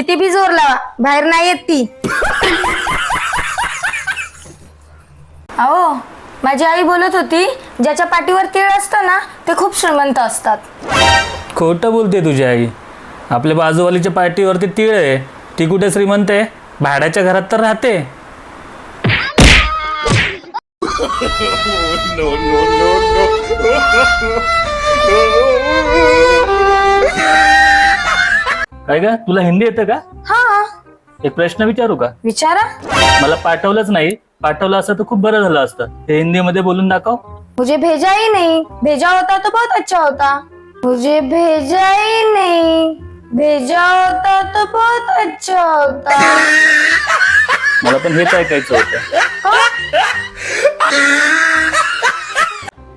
किती बी जोर लावा बाहेर नाही येत ती. अहो माझी आई बोलत होती ज्याच्या पाठीवर तीळ असतं ना ते खूप श्रीमंत असतात. खोटं बोलते तुझी आई. आपल्या बाजूवालीच्या पार्टीवरती तीळ आहे. ती कुठे श्रीमंत आहे? भाड्याच्या घरात तर राहते. काय का तुला हिंदी येतं का? हा. एक प्रश्न विचारू का? विचारा. मला पाठवलंच नाही. पाठवलं असतं तर खूप बरं झालं असतं. ते हिंदीमध्ये बोलून दाखव. मुझे भेजा ही नहीं. भेजा होता तो बहुत अच्छा होता. मुझे भेजा ही नहीं. भेजा होता तो बहुत अच्छा होता. मला पण हेच ऐकायचं होतं.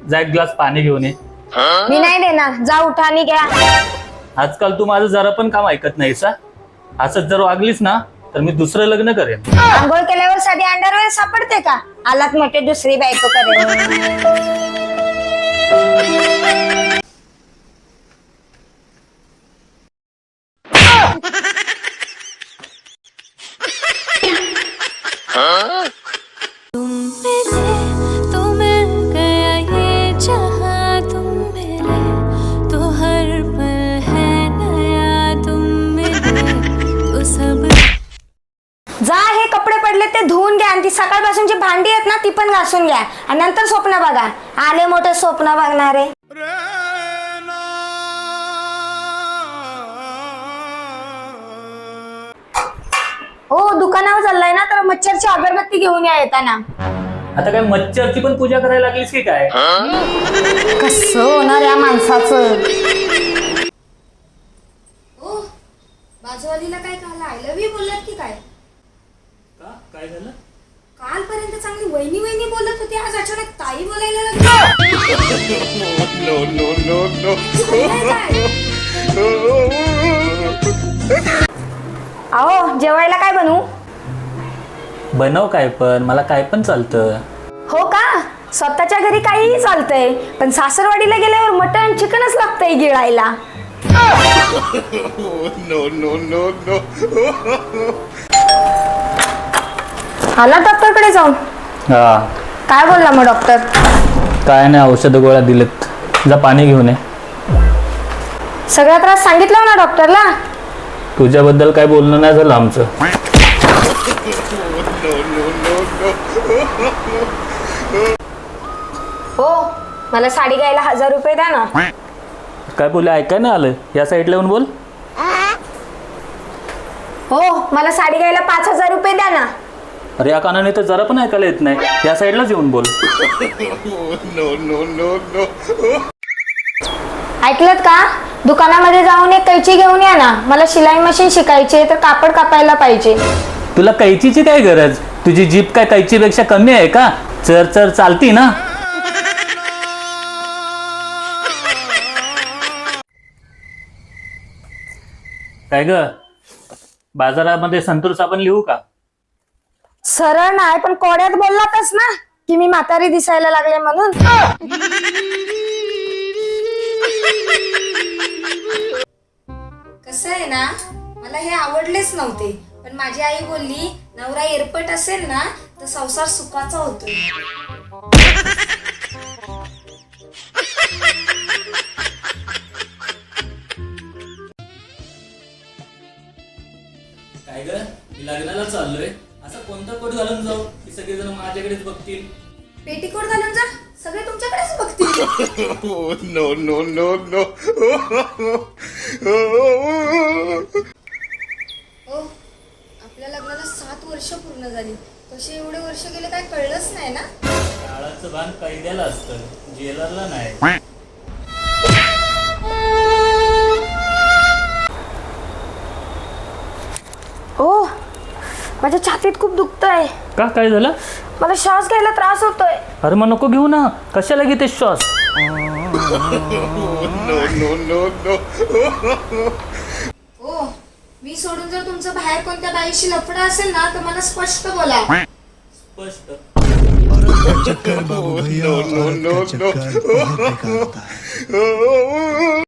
जा एक ग्लास पाणी घेऊन ये. मी नाही देणार. जा उठा आणि घ्या. आजकाल तू माझं जरा पण काम ऐकत नाहीस हा? असंच जर वागलीस ना तर मी दुसरं लग्न करेन. आंघोळ केल्यावर साधी अंडरवेअर सापडते का? आलात मोठे दुसरी बायको करेल तुम आहेत ना ती पण घासून घ्या. आणि नंतर स्वप्न बघा. आले मोठे स्वप्न बघणारे. हो दुकानावर चाललाय ना तर मच्छरची अगरबत्ती घेऊन या येताना. आता काय मच्छरची पण पूजा करायला लागलीस की काय? कसं होणार या माणसाचं? ओ बाजूवालीला काय काल आय लव्ह यू बोललात की काय? काय झालं? कालपर्यंत चांगली वहिनी वहिनी बोलत होती आज अचानक ताई बोलायला लागली. अहो जेवायला काय बनवू? बनव काय पण मला काय पण चालतं. हो का? स्वतःच्या घरी काहीही चालतंय पण सासरवाडीला गेल्यावर मटण चिकनच लागतंय गिळायला. आला डॉक्टरकडे जाऊन? हा. काय बोलला मग डॉक्टर काय नाही औषध गोळ्या दिलेत. जा पाणी घेऊन ये. सगळा त्रास सांगितला ना डॉक्टरला तुझ्याबद्दल काय बोलणं नाही झालं आमचं. हो मला साडी घ्यायला हजार रुपये द्या ना. काय बोलले ऐकाय नाही आलं? या साईडला येऊन बोल. हो मला साडी घ्यायला पाच हजार रुपये द्या ना. अरे या कानाने तर जरा पण ऐकायला येत नाही. या साईडलाच येऊन बोल. ऐकलत का? दुकानामध्ये जाऊन एक कैची घेऊन या ना. मला शिलाई मशीन शिकायची आहे तर कापड कापायला पाहिजे. तुला कैचीची काय गरज? तुझी जीप काय कैचीपेक्षा कमी आहे का? चर चर चालती ना. काय ग बाजारामध्ये संतूर साबण लिहू का? सरळ नाही पण कोड्यात बोललातच ना की मी म्हातारी दिसायला लागले म्हणून. कसं आहे ना मला हे आवडलेच नव्हते पण माझी आई बोलली नवरा एरपट असेल ना तर संसार सुखाचा होतो. काय ग? मी लग्नाला चाललोय. असा कोणता कोट घालून जाऊ? की सगळेजण माझ्याकडेच बघतील. पेटीकोट घालून जा. सगळे तुमच्याकडेच बघतील. हो आपल्या लग्नाला सात वर्ष पूर्ण झाली. कसे एवढे वर्ष गेले काय कळलंच नाही ना? काळाचं भान कैद्याला असतं. जेलरला नाही. माझ्या छातीत खूप दुखतंय का काय झालं मला श्वास घ्यायला त्रास होतोय अरे मग नको घेऊ ना कशाला घेते श्वास हो मी सोडून जर तुमचं बाहेर कोणत्या बाईशी लफडं असेल ना तर मला स्पष्ट बोला स्पष्ट चक्कर बाबू भैया औरत का चक्कर बहुत बेकार होता है